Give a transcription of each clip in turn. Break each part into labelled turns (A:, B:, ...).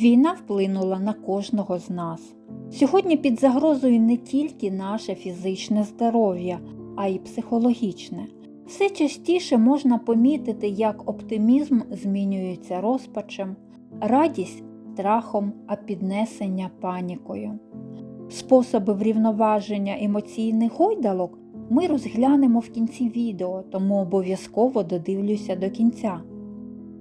A: Війна вплинула на кожного з нас. Сьогодні під загрозою не тільки наше фізичне здоров'я, а й психологічне. Все частіше можна помітити, як оптимізм змінюється розпачем, радість страхом, а піднесення панікою. Способи врівноваження емоційних гойдалок ми розглянемо в кінці відео, тому обов'язково додивлюся до кінця.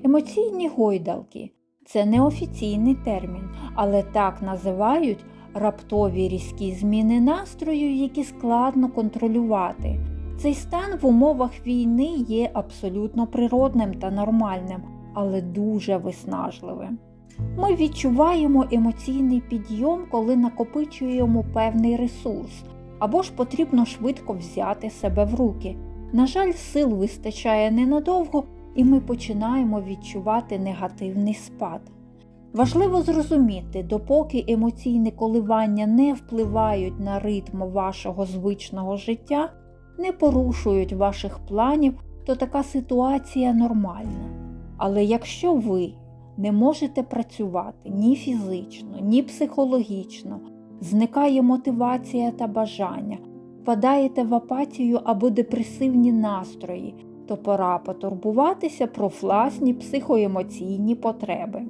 A: Емоційні гойдалки це неофіційний термін, але так називають раптові різкі зміни настрою, які складно контролювати. Цей стан в умовах війни є абсолютно природним та нормальним, але дуже виснажливим. Ми відчуваємо емоційний підйом, коли накопичуємо певний ресурс, або ж потрібно швидко взяти себе в руки. На жаль, сил вистачає ненадовго, і ми починаємо відчувати негативний спад. Важливо зрозуміти, допоки емоційні коливання не впливають на ритм вашого звичного життя, не порушують ваших планів, то така ситуація нормальна. Але якщо ви не можете працювати ні фізично, ні психологічно, зникає мотивація та бажання, впадаєте в апатію або депресивні настрої, то пора потурбуватися про власні психоемоційні потреби.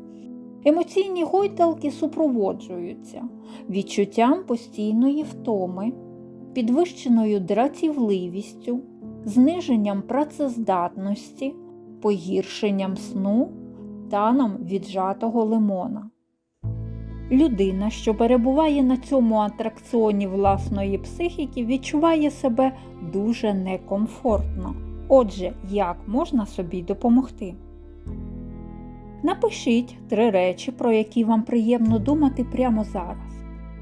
A: Емоційні гойдалки супроводжуються відчуттям постійної втоми, підвищеною дратівливістю, зниженням працездатності, погіршенням сну, таном віджатого лимона. Людина, що перебуває на цьому атракціоні власної психіки, відчуває себе дуже некомфортно. Отже, як можна собі допомогти? Напишіть три речі, про які вам приємно думати прямо зараз.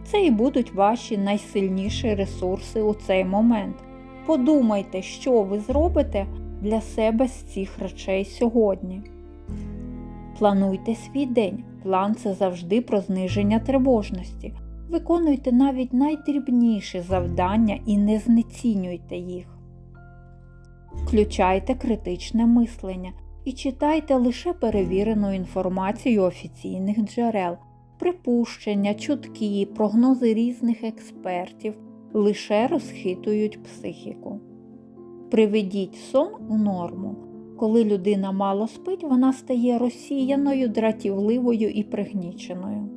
A: Це і будуть ваші найсильніші ресурси у цей момент. Подумайте, що ви зробите для себе з цих речей сьогодні. Плануйте свій день. План це завжди про зниження тривожності. Виконуйте навіть найдрібніші завдання і не знецінюйте їх. Включайте критичне мислення і читайте лише перевірену інформацію офіційних джерел, припущення, чутки, прогнози різних експертів лише розхитують психіку. Приведіть сон у норму. Коли людина мало спить, вона стає розсіяною, дратівливою і пригніченою.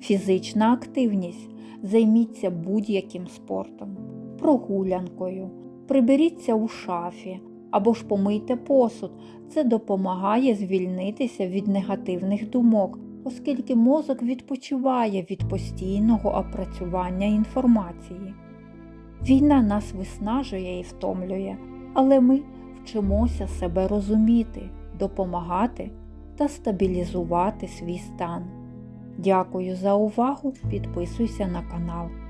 A: Фізична активність. Займіться будь-яким спортом, прогулянкою, приберіться у шафі або ж помийте посуд. Це допомагає звільнитися від негативних думок, оскільки мозок відпочиває від постійного опрацювання інформації. Війна нас виснажує і втомлює, але ми вчимося себе розуміти, допомагати та стабілізувати свій стан. Дякую за увагу! Підписуйся на канал.